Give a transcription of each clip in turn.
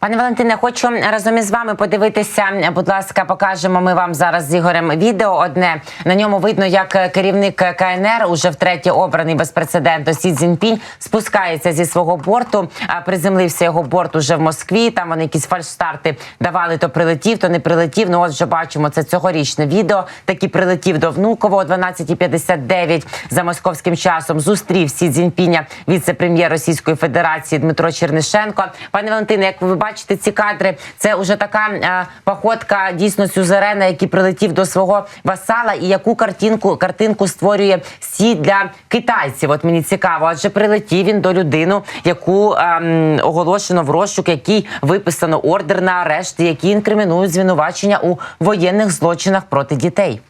Пане Валентине, хочу разом із вами подивитися. Будь ласка, покажемо ми вам зараз з Ігорем відео. Одне на ньому видно, як керівник КНР, уже втретє обраний без прецеденту Сі Цзіньпінь, спускається зі свого борту. Приземлився його борт уже в Москві. Там вони якісь фальшстарти давали. То прилетів, то не прилетів. Ну от вже бачимо це цьогорічне відео. Такі прилетів до Внуково о 12.59 за московським часом. Зустрів Сі Цзіньпіня віце-прем'єр Російської Федерації Дмитро Чернишенко. Пане Валентине, як ви бачите ці кадри, це вже така е, походка дійсно сюзерена, який прилетів до свого васала, і яку картинку картинку створює Сі для китайців. От мені цікаво, адже прилетів він до людину, яку ем, оголошено в розшук, який виписано ордер на арешт, які інкримінують звинувачення у воєнних злочинах проти дітей.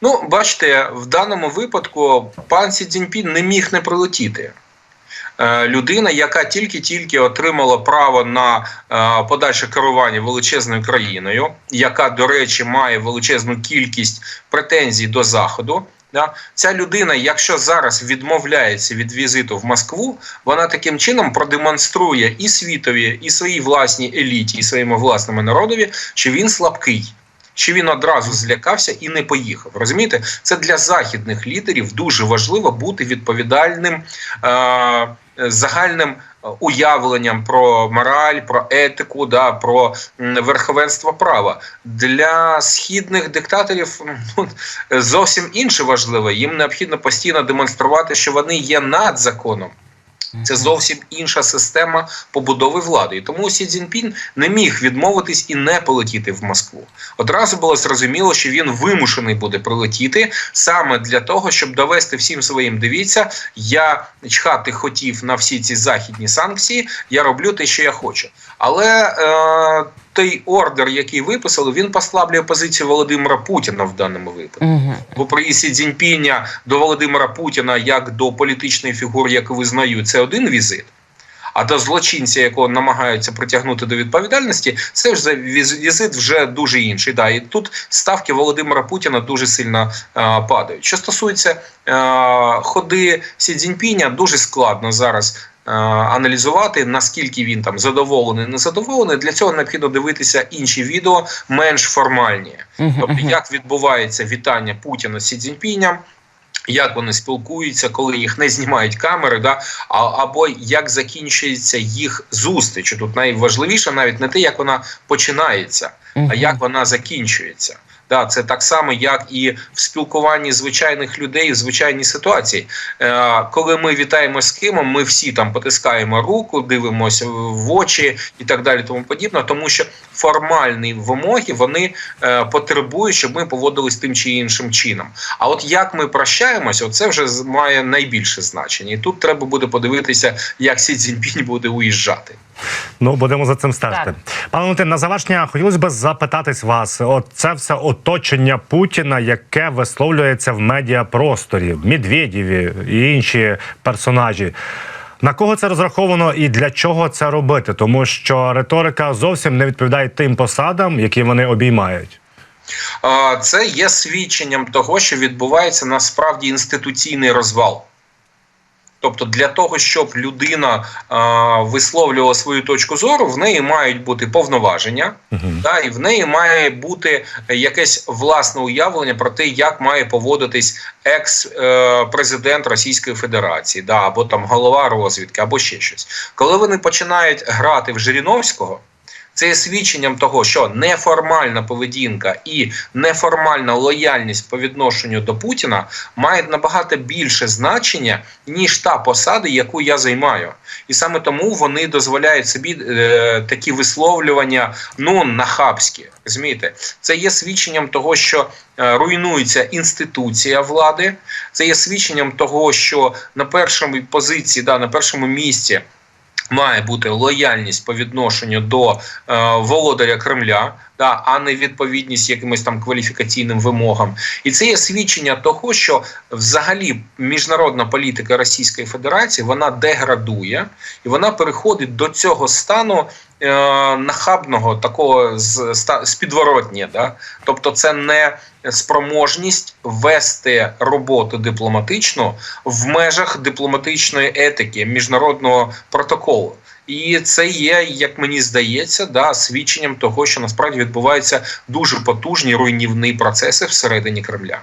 Ну, бачите, в даному випадку пан Сі Цзіньпін не міг не прилетіти. Е, Людина, яка тільки-тільки отримала право на е, подальше керування величезною країною, яка, до речі, має величезну кількість претензій до заходу. Да? Ця людина, якщо зараз відмовляється від візиту в Москву, вона таким чином продемонструє і світові, і своїй власній еліті, і своєму власному народові, що він слабкий. Що він одразу злякався і не поїхав. Розумієте, це для західних лідерів дуже важливо бути відповідальним е- загальним уявленням про мораль, про етику, да, про верховенство права. Для східних диктаторів ну, зовсім інше важливе. Їм необхідно постійно демонструвати, що вони є над законом. Це зовсім інша система побудови влади. І тому Сі Цзіньпін не міг відмовитись і не полетіти в Москву. Одразу було зрозуміло, що він вимушений буде прилетіти саме для того, щоб довести всім своїм. Дивіться, я чхати хотів на всі ці західні санкції. Я роблю те, що я хочу. Але е, той ордер, який виписали, він послаблює позицію Володимира Путіна в даному випадку. Угу. Бо приїзд Цзіньпіня до Володимира Путіна як до політичної фігури, яку визнаю, це один візит. А до злочинця, якого намагаються притягнути до відповідальності, це ж візит вже дуже інший. Да, і тут ставки Володимира Путіна дуже сильно е, падають. Що стосується е, ходи Сі Цзіньпіня, дуже складно зараз. Аналізувати наскільки він там задоволений, не задоволений. Для цього необхідно дивитися інші відео менш формальні, тобто як відбувається вітання Путіна з Сі Цзіньпіням, як вони спілкуються, коли їх не знімають камери, да а, або як закінчується їх зустріч. Тут найважливіше навіть не те, як вона починається, а як вона закінчується. Да, це так само, як і в спілкуванні звичайних людей в звичайній ситуації. Е, Коли ми вітаємо з кимом, ми всі там потискаємо руку, дивимося в очі і так далі, тому подібне, тому що формальні вимоги вони е, потребують, щоб ми поводились тим чи іншим чином. А от як ми прощаємося, це вже має найбільше значення. І тут треба буде подивитися, як Сі Цзіньпінь буде уїжджати. Ну, будемо за цим стежити. Так. Пане Валентин, на завершення хотілося б запитатись вас: от це все оточення Путіна, яке висловлюється в медіапросторі, Медведєві і інші персонажі. На кого це розраховано і для чого це робити? Тому що риторика зовсім не відповідає тим посадам, які вони обіймають. Це є свідченням того, що відбувається насправді інституційний розвал. Тобто для того, щоб людина а, висловлювала свою точку зору, в неї мають бути повноваження, uh -huh. да, і в неї має бути якесь власне уявлення про те, як має поводитись екс-президент Російської Федерації, да, або там голова розвідки, або ще щось. Коли вони починають грати в Жириновського. Це є свідченням того, що неформальна поведінка і неформальна лояльність по відношенню до Путіна мають набагато більше значення, ніж та посада, яку я займаю. І саме тому вони дозволяють собі е, такі висловлювання ну нахабські. Розумієте? Це є свідченням того, що е, руйнується інституція влади, це є свідченням того, що на першому позиції, да, на першому місці. Має бути лояльність по відношенню до е, володаря Кремля, да, а не відповідність якимось там кваліфікаційним вимогам. І це є свідчення того, що взагалі міжнародна політика Російської Федерації вона деградує і вона переходить до цього стану нахабного такого з, з підворотня. Да? Тобто, це не спроможність вести роботу дипломатичну в межах дипломатичної етики міжнародного протоколу. І це є, як мені здається, да, свідченням того, що насправді відбуваються дуже потужні руйнівні процеси всередині Кремля.